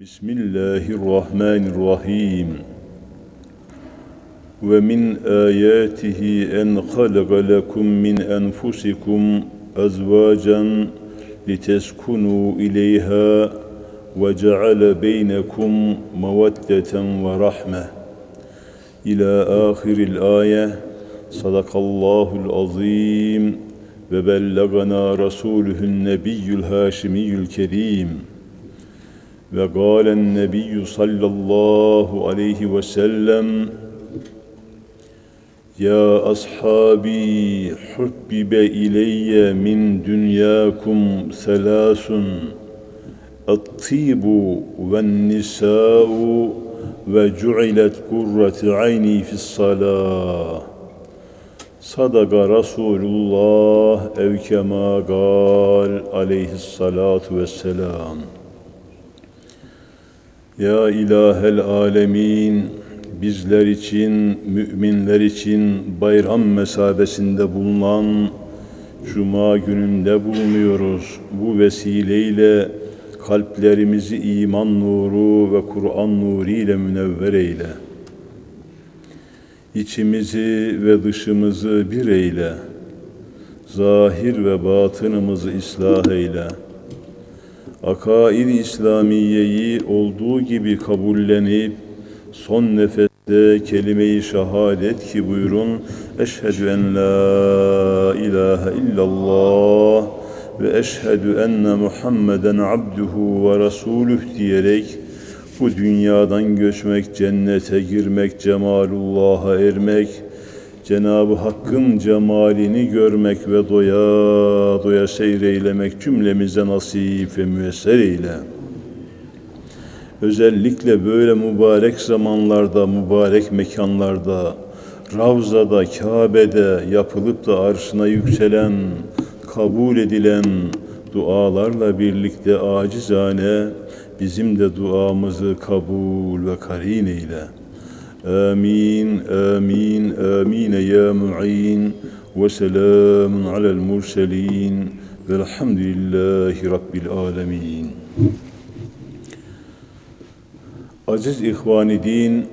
بسم الله الرحمن الرحيم ومن آياته أن خلق لكم من أنفسكم أزواجا لتسكنوا إليها وجعل بينكم مودة ورحمة إلى آخر الآية صدق الله العظيم وبلغنا رسوله النبي الهاشمي الكريم Ve galen nebiyyü sallallahu aleyhi ve sellem Ya ashabi hubbibe ileyye min dünyakum selasun At-tibu ve'n-nisa'u ve cu'ilet kurratu ayni fi's-salah Sadaka Resulullah ev kema gal aleyhissalatu vesselam. Ya ilahel alemin, bizler için, müminler için bayram mesabesinde bulunan Cuma gününde bulunuyoruz. Bu vesileyle kalplerimizi iman nuru ve Kur'an nuru ile münevver eyle. İçimizi ve dışımızı bir eyle. Zahir ve batınımızı ıslah eyle akaid İslamiyeyi olduğu gibi kabullenip son nefeste kelime-i şehadet ki buyurun eşhedü en la ilahe illallah ve eşhedü enne Muhammeden abduhu ve resuluh diyerek bu dünyadan göçmek, cennete girmek, cemalullah'a ermek, Cenab-ı Hakk'ın cemalini görmek ve doya doya seyreylemek cümlemize nasip ve müesser eyle. Özellikle böyle mübarek zamanlarda, mübarek mekanlarda, Ravza'da, Kabe'de yapılıp da arşına yükselen, kabul edilen dualarla birlikte acizane bizim de duamızı kabul ve karin eyle. آمين آمين آمين يا معين وسلام على المرسلين والحمد لله رب العالمين Aziz ihvani din,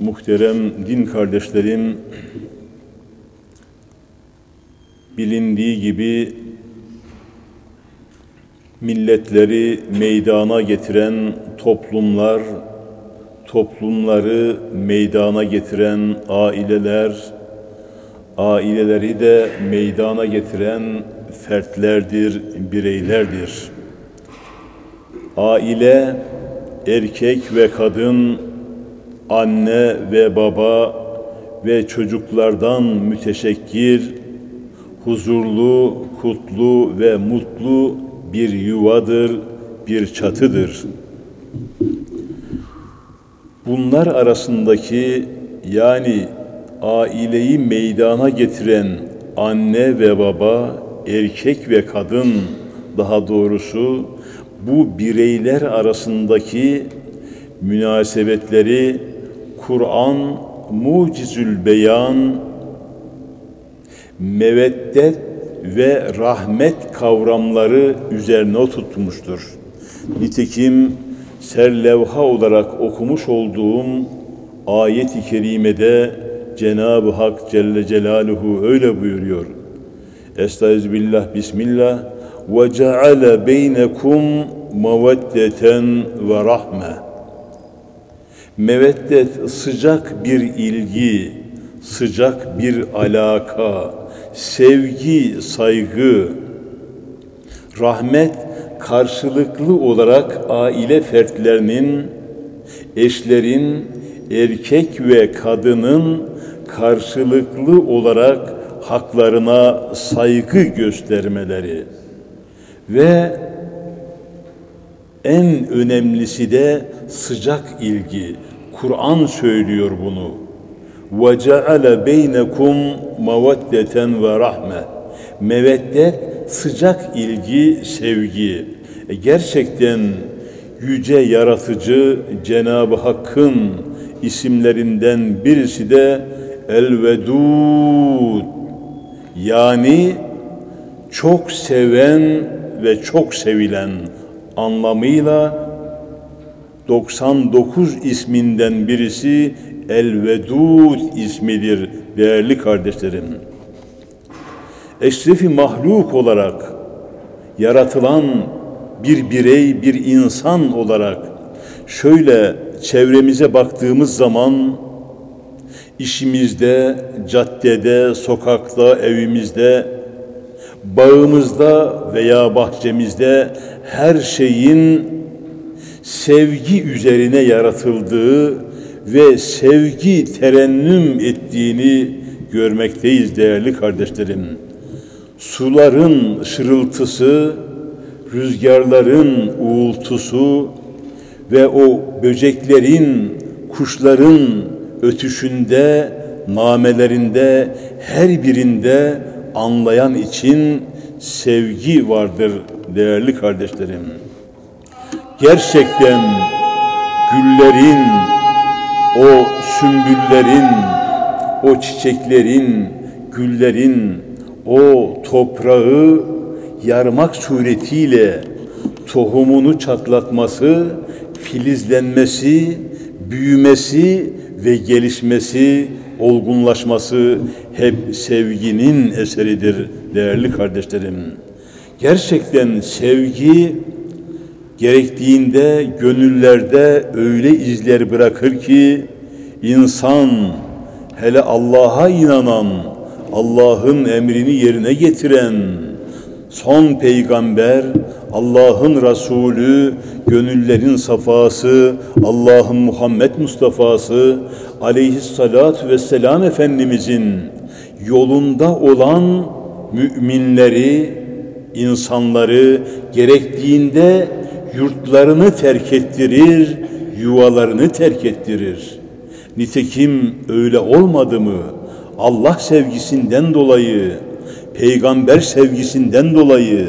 muhterem din kardeşlerim, bilindiği gibi milletleri meydana getiren toplumlar, toplumları meydana getiren aileler, aileleri de meydana getiren fertlerdir, bireylerdir. Aile, erkek ve kadın, anne ve baba ve çocuklardan müteşekkir, huzurlu, kutlu ve mutlu bir yuvadır, bir çatıdır. Bunlar arasındaki yani aileyi meydana getiren anne ve baba, erkek ve kadın daha doğrusu bu bireyler arasındaki münasebetleri Kur'an mucizül beyan meveddet ve rahmet kavramları üzerine tutmuştur. Nitekim serlevha olarak okumuş olduğum ayet-i kerimede Cenab-ı Hak Celle Celaluhu öyle buyuruyor. Estağfirullah, Bismillah. Ve ceale beynekum meveddeten ve rahme. Meveddet sıcak bir ilgi, sıcak bir alaka, sevgi, saygı, rahmet karşılıklı olarak aile fertlerinin, eşlerin, erkek ve kadının karşılıklı olarak haklarına saygı göstermeleri ve en önemlisi de sıcak ilgi. Kur'an söylüyor bunu. وَجَعَلَ بَيْنَكُمْ مَوَدَّةً وَرَحْمَةً Meveddet, sıcak ilgi, sevgi. E gerçekten yüce yaratıcı Cenab-ı Hakk'ın isimlerinden birisi de El-Vedud. Yani çok seven ve çok sevilen anlamıyla 99 isminden birisi El-Vedud ismidir değerli kardeşlerim. Eşrefi mahluk olarak yaratılan bir birey, bir insan olarak şöyle çevremize baktığımız zaman işimizde, caddede, sokakta, evimizde, bağımızda veya bahçemizde her şeyin sevgi üzerine yaratıldığı ve sevgi terennüm ettiğini görmekteyiz değerli kardeşlerim. Suların şırıltısı, rüzgarların uğultusu ve o böceklerin, kuşların ötüşünde, namelerinde, her birinde anlayan için sevgi vardır değerli kardeşlerim. Gerçekten güllerin, o sümbüllerin, o çiçeklerin, güllerin, o toprağı yarmak suretiyle tohumunu çatlatması, filizlenmesi, büyümesi ve gelişmesi, olgunlaşması hep sevginin eseridir değerli kardeşlerim. Gerçekten sevgi gerektiğinde gönüllerde öyle izler bırakır ki insan hele Allah'a inanan, Allah'ın emrini yerine getiren son peygamber, Allah'ın Resulü, gönüllerin safası, Allah'ın Muhammed Mustafa'sı, aleyhissalatu vesselam Efendimizin yolunda olan müminleri, insanları gerektiğinde yurtlarını terk ettirir, yuvalarını terk ettirir. Nitekim öyle olmadı mı? Allah sevgisinden dolayı, peygamber sevgisinden dolayı,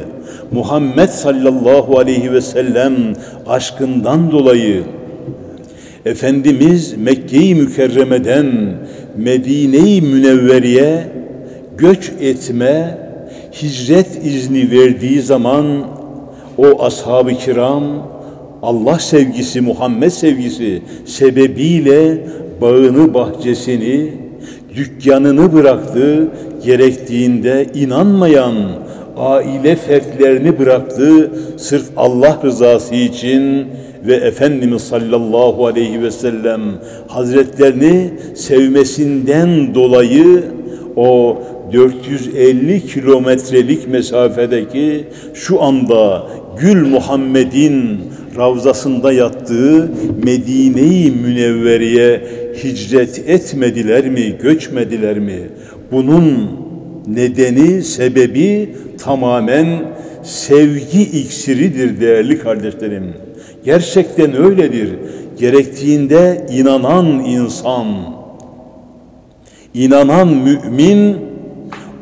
Muhammed sallallahu aleyhi ve sellem aşkından dolayı Efendimiz Mekke-i Mükerreme'den Medine-i Münevveriye göç etme, hicret izni verdiği zaman o ashab-ı kiram Allah sevgisi, Muhammed sevgisi sebebiyle bağını, bahçesini, dükkanını bıraktı, gerektiğinde inanmayan aile fertlerini bıraktı sırf Allah rızası için ve Efendimiz sallallahu aleyhi ve sellem hazretlerini sevmesinden dolayı o 450 kilometrelik mesafedeki şu anda Gül Muhammed'in ravzasında yattığı Medine-i Münevveriye hicret etmediler mi, göçmediler mi? Bunun nedeni, sebebi tamamen sevgi iksiridir değerli kardeşlerim. Gerçekten öyledir. Gerektiğinde inanan insan, inanan mümin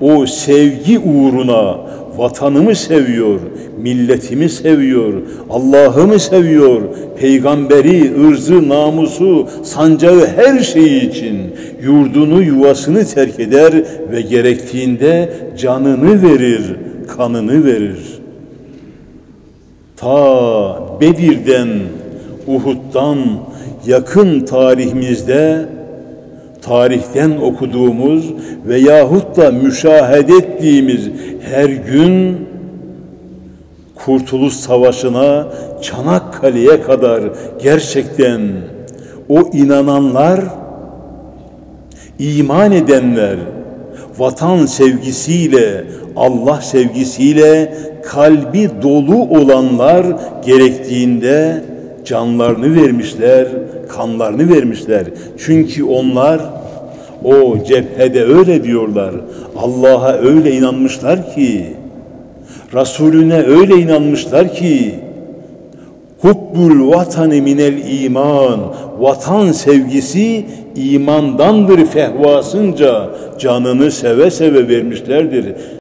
o sevgi uğruna vatanımı seviyor, milletimi seviyor, Allah'ımı seviyor, peygamberi, ırzı, namusu, sancağı her şeyi için yurdunu, yuvasını terk eder ve gerektiğinde canını verir, kanını verir. Ta Bedir'den, Uhud'dan yakın tarihimizde tarihten okuduğumuz veyahut da müşahede ettiğimiz her gün Kurtuluş Savaşı'na Çanakkale'ye kadar gerçekten o inananlar, iman edenler, vatan sevgisiyle, Allah sevgisiyle kalbi dolu olanlar gerektiğinde canlarını vermişler, kanlarını vermişler. Çünkü onlar o cephede öyle diyorlar. Allah'a öyle inanmışlar ki, Resulüne öyle inanmışlar ki, Hubbul vatani minel iman. Vatan sevgisi imandandır fehvasınca canını seve seve vermişlerdir.